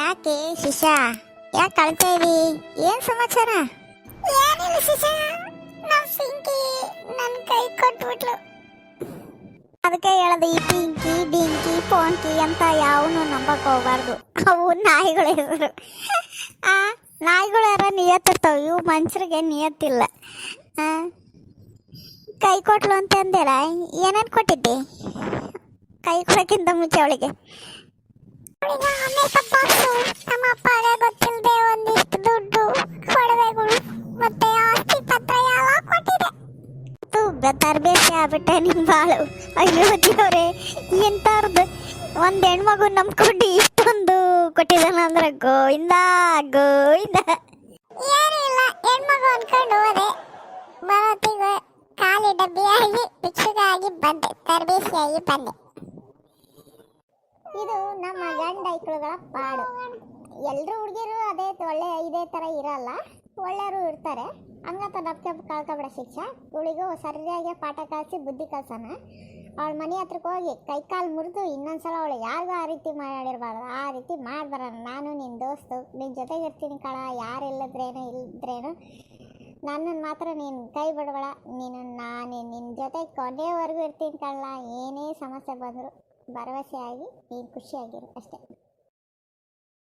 ಯಾಕೆ ಶಿಶಾ ಯಾಕೆ ಕಳ್ತಾ ಇದೀ ಏನ್ ಸಮಾಚಾರ? ಏನಿಲ್ಲ ಶಿಶಾ ನಮ್ ಪಿಂಕಿ ನನ್ ಕೈ ಕೊಟ್ಬಿಟ್ಲು. ಅದಕ್ಕೆ ಹೇಳದ, ಈ ಪಿಂಕಿ, ಡಿಂಕಿ, ಪೋಂಕಿ ಅಂತ ಯಾವನು ನಂಬಕ್ ಹೋಗ್ಬಾರ್ದು. ಅವು ನಾಯಿಗಳ ಹೆಸರು. ಆ ನಾಯಿಗಳರ ನಿಯತ್ತಿರ್ತಾವ ಇವು ಮನುಷ್ಯರಿಗೆ ನಿಯತ್ತಿಲ್ಲ ಕೈ ಕೊಟ್ಲು ಅಂತ ಅಂದೇಳ ಏನೇನು ಕೊಟ್ಟಿದ್ದೆ? ಕೈ ಕೊಡಕ್ಕಿಂತ ಮುಂಚೆ ಅವಳಿಗೆ. ಬಾಕ್ಸು ನಮ್ಮ ಅಪ್ಪಗೆ ಗೊತ್ತಿಲ್ಲದೆ ಒಂದಿಷ್ಟು ದುಡ್ಡು ಒಡವೆಗಳು ಮತ್ತೆ ಆಸ್ತಿ ಪತ್ರ ಎಲ್ಲ ಕೊಟ್ಟಿದೆ? ತರಬೇತಿ ಆಗ್ಬಿಟ್ಟೆ ನಿಮ್ ಬಾಳು. ಅಯ್ಯೋ ದೇವ್ರೆ ಎಂತಾರ್ದು? ಒಂದ್ ಹೆಣ್ಮಗು ನಂಬ್ಕೊಂಡು ಇಷ್ಟೊಂದು ಕೊಟ್ಟಿದ್ದಾನ ಅಂದ್ರೆ ಗೋವಿಂದ ಗೋವಿಂದ. ಏನಿಲ್ಲ ಹೆಣ್ಮಗು ಅನ್ಕೊಂಡು ಹೋದೆ. ಬರೋತ್ತಿಗೆ ಖಾಲಿ ಡಬ್ಬಿಯಾಗಿ ಭಿಕ್ಷುಕಾಗಿ ಬಂದೆ. ತರಬೇತಿಯಾಗಿ ಬಂದೆ. ಇದು ನಮ್ಮ ಗಂಡ ಐಕ್ಳುಗಳ ಪಾಡು. ಎಲ್ಲರೂ ಹುಡುಗಿರು ಅದೇ ಒಳ್ಳೆ ಇದೇ ಥರ ಇರಲ್ಲ. ಒಳ್ಳೆಯವರು ಇರ್ತಾರೆ. ಹಂಗಂತ ನಪ್ಕೆ ಕಳ್ಕೊಬೇಡ ಶಿಕ್ಷೆ. ಇವಳಿಗೂ ಸರಿಯಾಗಿ ಪಾಠ ಕಲಿಸಿ ಬುದ್ಧಿ ಕಲ್ಸೋಣ. ಅವಳ ಮನೆ ಹತ್ರಕ್ಕೆ ಹೋಗಿ ಕೈ ಕಾಲು ಮುರಿದು ಇನ್ನೊಂದ್ಸಲ ಅವಳು ಯಾರಿಗೂ ಆ ರೀತಿ ಮಾಡಿರಬಾರ್ದು. ಆ ರೀತಿ ಮಾಡ್ಬಾರಣ. ನಾನು ನಿನ್ನ ದೋಸ್ತು. ನಿನ್ನ ಜೊತೆಗೆ ಇರ್ತೀನಿ ಕಣ. ಯಾರು ಇಲ್ಲದ್ರೇನು ನನ್ನನ್ನು ಮಾತ್ರ ನೀನು ಕೈ ಬಿಡಬೇಡ. ನೀನು ಜೊತೆ ಕೊನೆಯವರೆಗೂ ಇರ್ತೀನಿ ಕಳ್ಳ ಏನೇ ಸಮಸ್ಯೆ ಬಂದರೂ ಭರವಸೆಯಾಗಿ ನೀನು ಖುಷಿಯಾಗಿರು ಅಷ್ಟೇ.